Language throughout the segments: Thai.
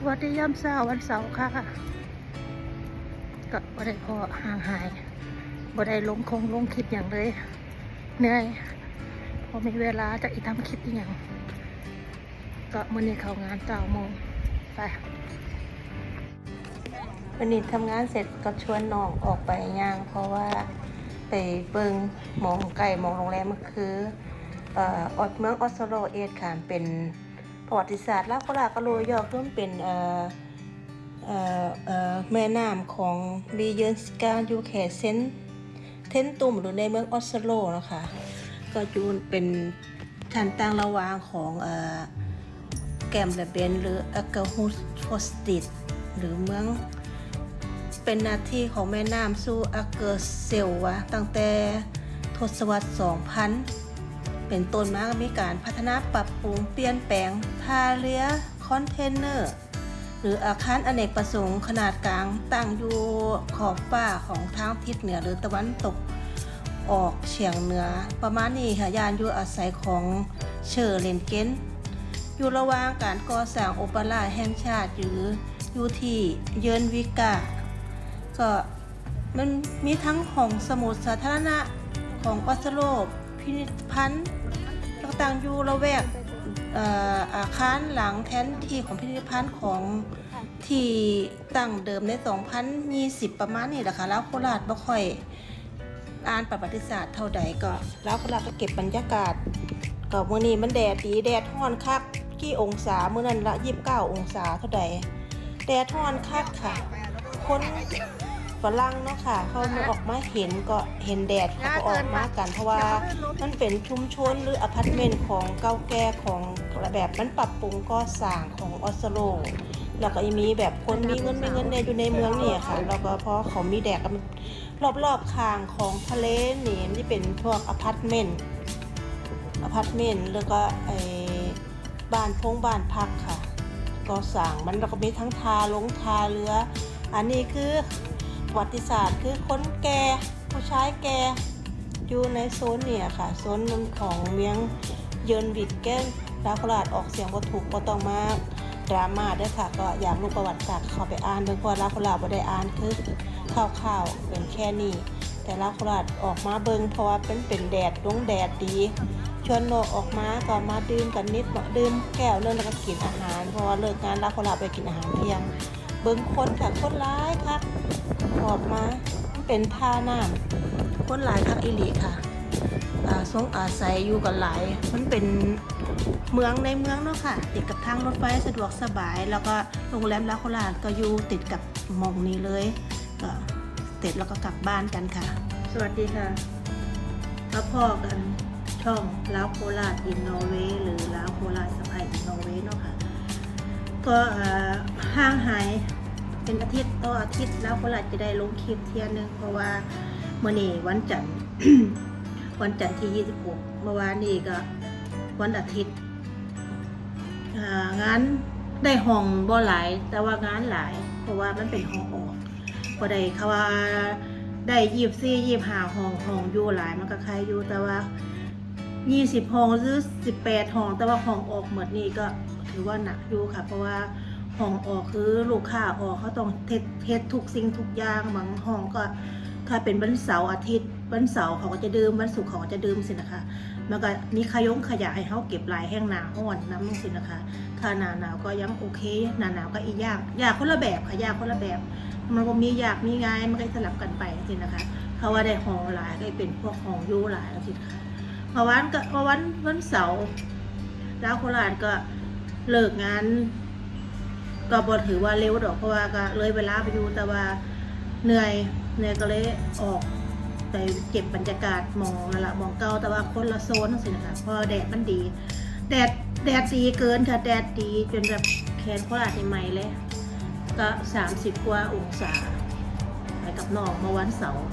สวัสดียามเช้าวันเสาร์ค่ะก็บ่ได้พอห่างหายบ่ได้ลงคงลงคลิปอย่างเลยเหนื่อยพอมีเวลาจะอีกทำคลิปอหย่าง ก็มื้อนี้เข้างานเก้าโมงไปวันนี้ทำงานเสร็จก็ชวนน้องออกไปย่าง เพราะว่าไปเบิงหมองไก่หมองโรงแรมก็คือออออดเมืองออสโลเอสค่ะเป็น ประวัติศาสตร์ลาวโคราชก็รู้ย่อขึ้นเป็นเอ่อเอ่อเอ่อแม่น้ำของบีเยนสกาอยู่แขเซนเทนตุ่มหรือในเมืองออสโลนะคะก็อยู่เป็นชันต่างระหว่างของเอ่อแกมและเบนหรืออากาฮูสฟอสติดหรือเมืองเป็นหน้าที่ของแม่น้ำสู่อาเกอร์เซลวะตั้งแต่ทศวรรษ 2000 เป็นต้นมาก็มีการพัฒนาปรับปรุงเปลี่ยนแปลงท่าเรือคอนเทนเนอร์ หรืออาคารอเนกประสงค์ขนาดกลางตั้งอยู่ขอบฟ้าของทางทิศเหนือหรือตะวันตกออกเฉียงเหนือ ประมาณนี้ค่ะยานอยู่อาศัยของเชอร์เลนเกนอยู่ระหว่างการก่อสร้างโอเปร่าแห่งชาติหรืออยู่ที่เยินวิกาก็มันมีทั้งของสมุดสาธารณะของออสโล พิพิธภัณฑ์ต่างๆอยู่ระแวกอาคารหลังแทนที่ของพิพิธภัณฑ์ของที่ตั้งเดิมใน 2020 ประมาณนี้แหละค่ะแล้วโคราชบ่ค่อยอ่านประวัติศาสตร์เท่าใดก็ แล้วโคราชก็เก็บบรรยากาศก็มื้อนี้มันแดดดีแดดร้อนคักกี่องศามื้อนั้นละ 29 องศาเท่าใดแดดร้อนคักค่ะ คน ฝรั่งเนาะค่ะ เขามาออกมาเห็นก็เห็นแดดเขาก็ออกมากัน เพราะว่ามันเป็นชุมชนหรืออพาร์ตเมนต์ของเก่าแก่ของแบบมันปรับปรุงก่อสร้างของออสโลแล้วก็มีแบบคนมีเงินมีเงินในอยู่ในเมืองนี่ค่ะแล้วก็เพราะเขามีแดดก็มันรอบๆข้างของทะเลนี่มันจะเป็นพวกอพาร์ตเมนต์อพาร์ตเมนต์แล้วก็ไอ้บ้านพงบ้านพักค่ะก็สั่งมันแล้วก็มีทั้งทาลงทาเรือ อันนี้คือ ประวัติศาสตร์คือคนแก่ผู้ชายแก่อยู่ในโซนเนี่ยค่ะโซนของเมียงเยินวิดแก้นดาวโคราชออกเสียงวัตถุก็ต้องมาดราม่าด้วยค่ะ ก็อยากรู้ประวัติศาสตร์เขาไปอ่านเบื้องก่อนลาวโคราชบ่ได้อ่านคือข่าวๆเป็นแค่นี้แต่ลาวโคราชออกมาเบิ่งเพราะว่าเป็นเป็นแดดลงแดดดีชวนโนออกมาก็มาดื่มกันนิดหน่อยดื่มแก้วเนึงแล้วก็กินอาหาร เพราะว่าเลิกงานแล้วคนเราไปกินอาหารเที่ยง เบิ่งคนค่ะคนร้ายคักออกมาเป็นท่าน้ำคนหลายคักอิลีค่ะอ่าทรงอาศัยอยู่กันหลาย มันเป็นเมืองในเมืองเนาะค่ะ ติดกับทางรถไฟสะดวกสบาย แล้วก็โรงแรมลาโคราชก็อยู่ติดกับมองนี้เลยก็เสร็จแล้วก็กลับบ้านกันค่ะ สวัสดีค่ะมาพ่อกันช่องลาวโคราชอินนอร์เวย์หรือลาวโคราส ก็ห่างหายเป็นอาทิตย์ต่ออาทิตย์แล้วโคราจะได้ลงคลิปเที่ยนึงเพราะว่าเมื่อนี้วันจันทร์วันจันทร์ที่ 26 เมื่อวานนี้ก็วันอาทิตย์งานได้ห้องบ่หลาย แต่ว่างานหลาย เพราะว่ามันเป็นห้องออกก็ได้เขาว่าได้ยีบซี่ยีบหาห้องห้องอยู่หลายมันก็ใครอยู่แต่ว่ายี่สิบห้องหรือสิบแปดห้องแต่ว่าห้องออกหมดนี่ก็ ถือว่าหนักอยู่ค่ะ เพราะว่าห้องออกคือลูกค้าออกเขาต้องเทสเทสทุกสิ่งทุกอย่างบางห้องก็ถ้าเป็นวันเสาร์อาทิตย์วันเสาร์เขาก็จะดื่มวันศุกร์เขาก็จะดื่มสินะคะมันก็มีขยงขยะให้เขาเก็บลายแห้งหนาห้อนน้ำสินะคะ ถ้าหนาหนาวก็ยังโอเคหนาหนาวก็อีกยางยากคนละแบบค่ะยากคนละแบบ มันก็มีอยากมีง่ายมันก็สลับกันไปสินะคะเพราะว่าได้ห้องหลายก็เป็นพวกห้องยู่หลายสิคะเพราะวันก็เพราะวันวันเสาร์แล้วโคราชก็ เลิกงานก็บอถือว่าเร็วดอกเพราะว่าก็เลยเวลาไปอยู่แต่ว่าเหนื่อยเหนื่อยก็เลยออกไปเก็บบรรยากาศมองนั่นละมองเก่าแต่ว่าคนละโซนสินะคะเพราะแดดมันดี แดดแดดดีเกินค่ะแดดดีจนแบบแขนโคราชนี่ไหมเลยก็ 30 กว่าองศาไปกับน้องเมื่อวันเสาร์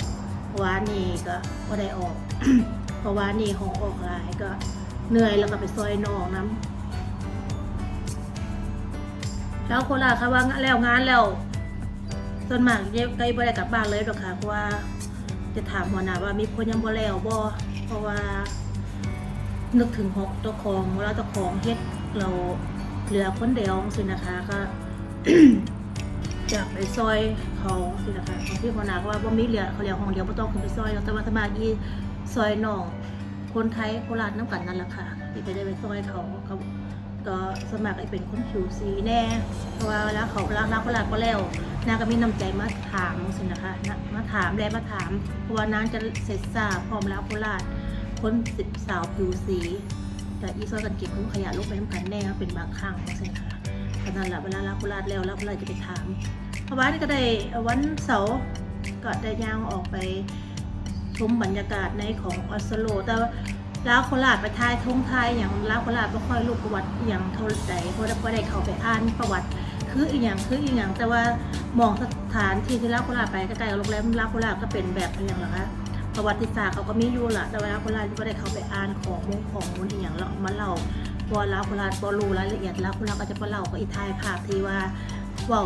วานนี้ก็ก็ได้ออกเพราะว่านี่ห้องออกลายก็เหนื่อยแล้วก็ไปซอยน้องน้ำ แล้วโคราชค่ะว่าแล้วงานแล้วส่วนมากเย็บใกล้บ่ได้กลับบ้านเลยหรอกค่ะเพราะว่า จะถามหัวหน้าว่ามีคนยังบ่แล้วบ่เพราะว่า นึกถึงหกเจ้าของเวลาเจ้าของเฮ็ดเราเหลือคนเดียวสินะคะก็อยากไปซอยเขาสินะคะของพี่คนนาว่าบ่มีเหลือเขาเรียกห้องเดียวบ่ต้องขึ้นไปซอยแต่ว่าสมาธิซอยน้องคนไทยโคราชน้ำกันนั่นแหละค่ะที่ไปได้ไปซอยเขาเขา ก็สมัครไอ้เป็นคนผิวสีแน่ เพราะว่าเวลาเขารักรักโคราชก็แล้วนางก็มีน้ำใจมาถามสินะคะนะมาถามและมาถาม เพราะว่านางจะเสร็จสาพร้อมแล้วโคราชคนสิบสาวผิวสี แต่อีซอยกันเก็บถุงขยะลงไปน้ำกันแน่เป็นบางครั้งสินะคะขนาดละเวลาลาโคราชแล้วลาโคราชจะไปถาม เพราะว่านี่ก็ได้วันเสาร์ก็ได้ย่างออกไปชมบรรยากาศในของออสโลแต่ ลาวโคราชไปทายทงไทยอย่างลาวโคราชไม่ค่อยรู้ประวัติอย่างเท่าใดเพราะว่ได้เข้าไปอ่านประวัติ คืออีกอย่างคืออีกอย่างแต่ว่ามองสถานที่ที่ลาวโคราชไปใกล้ๆกับโรงแรมลาวโคราชก็เป็นแบบอย่างหรอคะประวัติศาสตร์เขาก็มีอยู่ละแต่ว่าลาวโคราชก็ได้เข้าไปอ่านของมงของมูลอีกอย่างแล้วมาเล่าพอลาวโคราชพอรู้รายละเอียดลาวโคราชก็จะมาเล่าก็อีทายภาพที่ว่าเว้า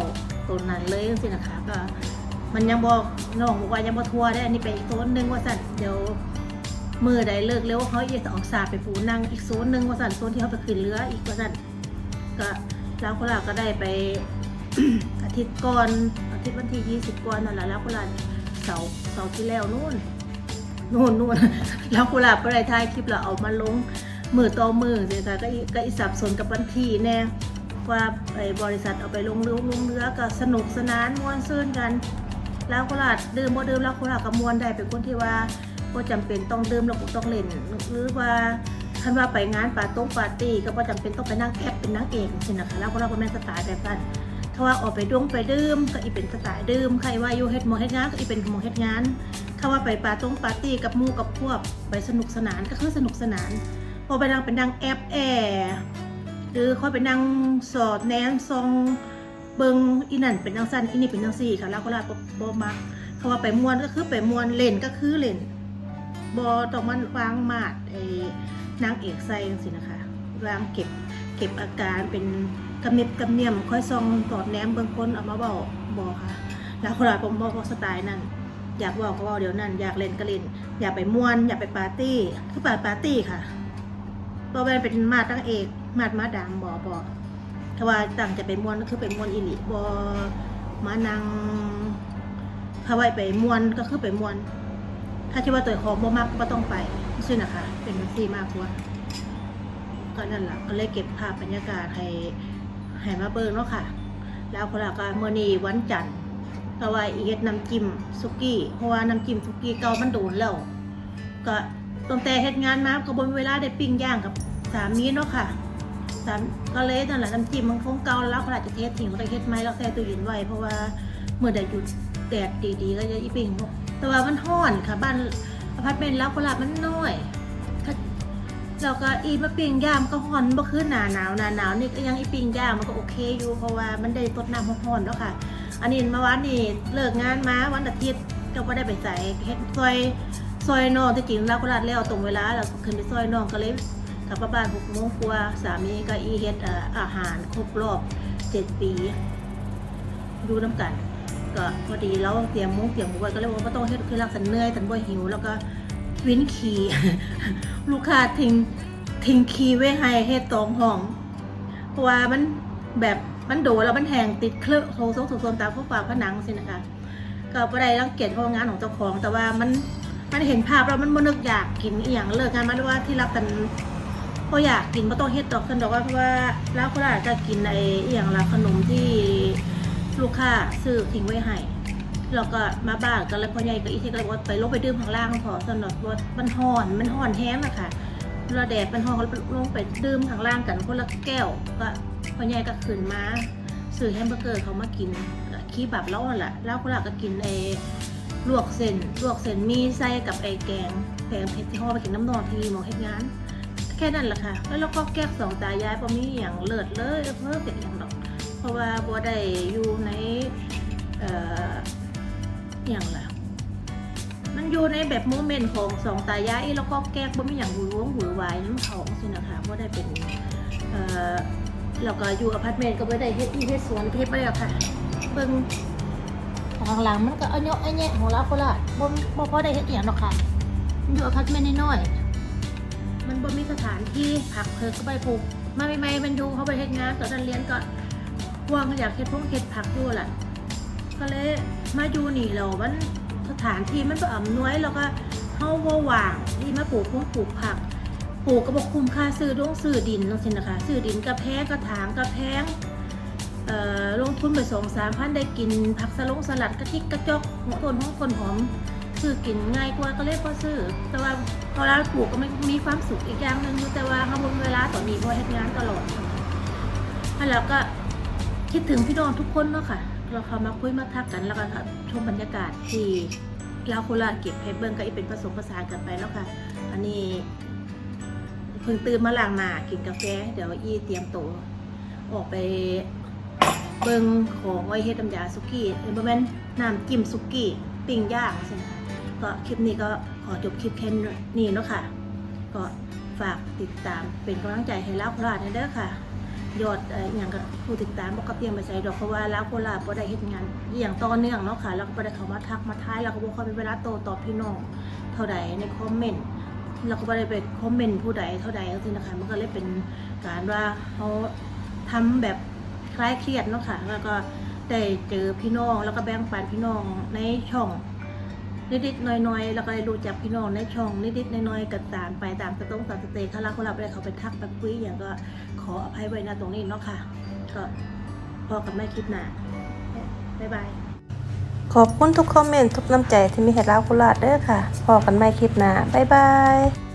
ตัวนั้นเลยจังซี่นะคะก็มันยังบอกน้องบอกว่ายังบ่ทัวร์ได้อันนี้ไปอีกโซนหนึงว่าสั่นเดี๋ยว มือใดเลิกเร็วเขาจะออกสาไปปูนั่งอีกโซนหนึ่งว่าสันโซนที่เขาไปขึ้นเรือ อีกว่าสันก็แล้วคนละก็ได้ไป อาทิตย์ก่อนอาทิตย์วันที่20ก่อนนั่นแหละแล้วคนละเสาเสาที่แล้วนู่นนู่นนู่นแล้วคนละไปได้ถ่ายคลิปแล้วเอามาลงมือต่อมือเสิค่ะก็อีก็อีสับสนกับวันที่แน่ว่าไอ้บริษัทเอาไปลงเรือลงเรือก็สนุกสนานม่วนซื่นกัน แล้วโคราดื่มบ่ดื่มแล้วโคราก็ม่วนได้เป็นคนที่ว่า บ่จำเป็นต้องดื่มแล้วก็ต้องเล่น หรือว่าคันว่าไปงานปาร์ต้งปาร์ตี้ก็บ่จำเป็นต้องไปนั่งแอปเป็นนางเอกสินะคะแล้วโคราก็แม่สไตล์แบบนั้นถ้าว่าออกไปดวงไปดื่มก็อีเป็นสไตล์ดื่มใครว่าอยู่เฮ็ดหมเฮ็ดงานก็อีเป็นหมเฮ็ดงานถ้าว่าไปปาร์ต้งปาร์ตี้กับมู่กับพวกไปสนุกสนานก็คือสนุกสนานพอไปนั่งเป็นนางแอปแอร์หรือค่อยไปนั่งสอดแนมซองเบิงอีนั่นเป็นนังสั้นอีนี่เป็นนังสี่ค่ะแล้วก็ลาบบมักเขาว่าไปมวนก็คือไปมวนเล่นก็คือเล่น บอต้องมันวางมาดไอ้นางเอกใส่จังสินะคะวางเก็บเก็บอาการเป็นกำเนิบกำเนียมค่อยซองสอดแนมเบิ่งคนเอามาเบาบอค่ะ แล้วคนละผมบอกสไตล์นั้นอยากบอกก็บอกเดี๋ยวนั้นอยากเล่นก็เล่นอยากไปมวนอยากไปปาร์ตี้คือปาปาร์ตี้ค่ะบอแมนเป็นมาดตั้งเอกมาดมาดังบอบอถ้าว่าต่างจะเป็นมวนก็คือเป็นมวนอิลิบอมานังถ้าว่าไปมวนก็คือไปมวน ถ้าคิดว่าตัวของบ่มากก็ต้องไปซึ่งนะคะเป็นมันซีมากกว่าก็นั่นแหละก็เลยเก็บภาพบรรยากาศให้ให้มาเบิ่งเนาะค่ะ แล้วคนละก็เมื่อนี้วันจันทร์ก็ว่าอีเฮ็ดน้ำจิ้มซุกี้ เพราะว่าน้ำจิ้มซุกี้เก่ามันโดนแล้ว ก็ตั้งแต่เฮ็ดงานมาก็บ่มีเวลาได้ปิ้งย่างกับสามีเนาะค่ะสามก็เลยนั่นแหละน้ำจิ้มมันคงเก่าแล้วเขาอาจะเทสทิ้งแล้วก็เฮ็ดไหมแล้วแช่ตู้เย็นไว้เพราะว่าเมื่อใดหยุด แดดดีๆ ก็จะอีปิงบ่แต่ว่ามันร้อนค่ะบ้านอพาร์ตเมนต์แล้วโคราชมันน้อยถ้าเราก็อีมาปิงย่างก็ร้อนบ่คือหนาหนาวหนาหนาวนี่ก็ยังอีปิงย่างมันก็โอเคอยู่เพราะว่ามันได้ตดน้ำร้อนๆเนาะค่ะ อันนี้มื่อวานนี่เลิกงานมาวันอาทิตย์ก็บ่ได้ไปใส่เฮ็ดซอยซอยนองที่จริงเราก็รัดแล้วตรงเวลาเราขึ้นไปซอยนองก็เลยกลับมาบ้านหกโมงกว่าสามีก็อีเฮ็ดอาหารครบรอบเจ็ดปี ดูน้ำกัน ก็พอดีเราเตรียมมุ้งเตรียมหมูไว้ก็เลยว่าไม่ต้องเฮ็ดคือรักสันเนื่อยสันบ่หิว แล้วก็วินขี่ลูกค้าทิ้งทิ้งคีไว้ให้เฮ็ดตองห้อง เพราะว่ามันแบบมันโดแล้วมันแหงติดเครื่องโซโซโซโซนตามพวกฝาผนังสินะคะ ก็บ่ได้รังเกียจเพราะงานของเจ้าของ แต่ว่ามันมันเห็นภาพแล้วมันบ่นึกอยากกินอีหยังเลิกงานมาด้วยว่าที่รักกันบ่อยากกินบ่ต้องเฮ็ดดอกขึ้นดอกว่าเพราะว่าร้านโคราชจะกินไอ้อีหยังล่ะขนมที่ ลูกค้าซื้อทิ้งไว้ให้แล้วก็มาบ้านก็เลยพ่อใหญ่ก็อีกทีก็เลยว่าไปลงไปดื่มข้างล่างพอสนดว่ามันฮ้อนมันฮ้อนแท้งอะค่ะเราแดดมันฮ้อนก็ลงไปดื่มข้างล่างกันคนละแก้วก็พ่อใหญ่ก็ขึ้นมาซื้อแฮมเบอร์เกอร์เขามากินขี้แบบเล่านั่นแหละแล้วคราชก็กินไอ้ลวกเส้นลวกเส้นมีไส้กับไอแกงแกงเผ็ดที่ห่อไปกินน้ำนองทีหมองเฮ็ดงาน แค่นั้นแหละค่ะ แล้วเราก็แก้สองตายายพอมีอย่างเลิศเลยเพิ่มเป็นอย่างดอก เพราะว่าบัวได้อยู่ในเอ่ออย่างละมันอยู่ในแบบโมเมนต์ของสองตายายแล้วก็แก้บ่มีอย่างหวือวงหวือวายน้ำเขาสินะคะบัวได้เป็นเอ่อแล้วก็อยู่อพาร์ตเมนต์ก็บ่ได้เฮ็ดที่เฮ็ดสวนเฮ็ดไปแล้วค่ะเพิ่งทางหลังมันก็เอาเนาะไอ้แง่ของเราคราชบ่บ่พอได้เฮ็ดอหย่างหรอกค่ะอยู่อพาร์ตเมนต์น้อยๆ มันบ่มีสถานที่ผักเพิงก็ไปปลูกมาใหม่ๆมันอยู่เขาไปเฮ็ดงานตอนนั้นเรียนก็วางอยากเฮ็ดพวกเฮ็ดผักอยู่ล่ะก็เลยมาอยู่นี่เรามันสถานที่มันบ่อำนวยแล้วก็เฮาบ่ว่างที่มาปลูกพวกปลูกผักปลูกก็บ่คุ้มค่าซื้อดงซื้อดินจังซี่นะคะซื้อดินกระแพงกระถางกระแพงเอ่อลงทุนไป2-3,000ได้กินผักสลงสลัดกระทิกกระจอกหัวต้นหอมต้นหอม ซื้อกินง่ายกว่าก็เลยพอซื้อ แต่ว่าพอเราปลูกก็ไม่มีความสุขอีกอย่างหนึ่งอยู่แต่ว่าเขาบนเวลาต่อนนี้เพราะเฮ็ดงานตลอดแล้วก็คิดถึงพี่น้องทุกคนเนาะค่ะ เราเข้ามาคุยมาทักกันแล้วก็ชมบรรยากาศที่ลาวโคราชเก็บให้เบิ่งก็อีเป็นผสมผสานกันไปแล้วค่ะ อันนี้เพิ่งตื่นมาล้างหน้ากินกาแฟ เดี๋ยวอีเตรียมตัวออกไปเบิ่งของไว้เฮ็ดน้ำยาสุกี้เอ็มเบอร์แมนน้ำจิ้มสุกี้ ปิ้งย่างใช่ไหมก็คลิปนี้ก็ขอจบคลิปแค่นี้เนาะค่ะ ก็ฝากติดตามเป็นกำลังใจให้ลาโคราชนะเด้อค่ะ ยอดออย่างกับผู้ติดตามบอกกับเพียงไปใส่ดอกเพราะว่าลาโคราชบ่ได้เฮ็ดงานอย่างต่อเนื่องเนาะค่ะแล้วก็บ่ได้เข้ามาทักมาท้ายแล้วก็บ่ค่อยมีเวลาโตตอบพี่น้องเท่าใดในคอมเมนต์แล้วก็บ่ได้ไปคอมเมนต์ผู้ใดเท่าใดจังซี่นะคะมันก็เลยเป็นการว่าเขาทำแบบคล้ายเครียดเนาะค่ะแล้วก็ ได้เจอพี่น้องแล้วก็แบ่งปันพี่น้องในช่องนิดๆหน้อยๆ แล้วก็ได้รู้จักพี่น้องในช่องนิดๆน้อยๆก็ตามไปตามสตงตามสเตย์ถ้ารักเขารับได้เขาไปทักไปคุยอย่างก็ขออภัยไว้นะตรงนี้เนาะค่ะ ก็พอกับแม่คลิปหนาบ๊ายบาย ขอบคุณทุกคอมเมนต์ทุกน้ำใจที่มีให้ลาวโคราชเด้อค่ะ พอกันใหม่คลิปหน้าบ๊ายบาย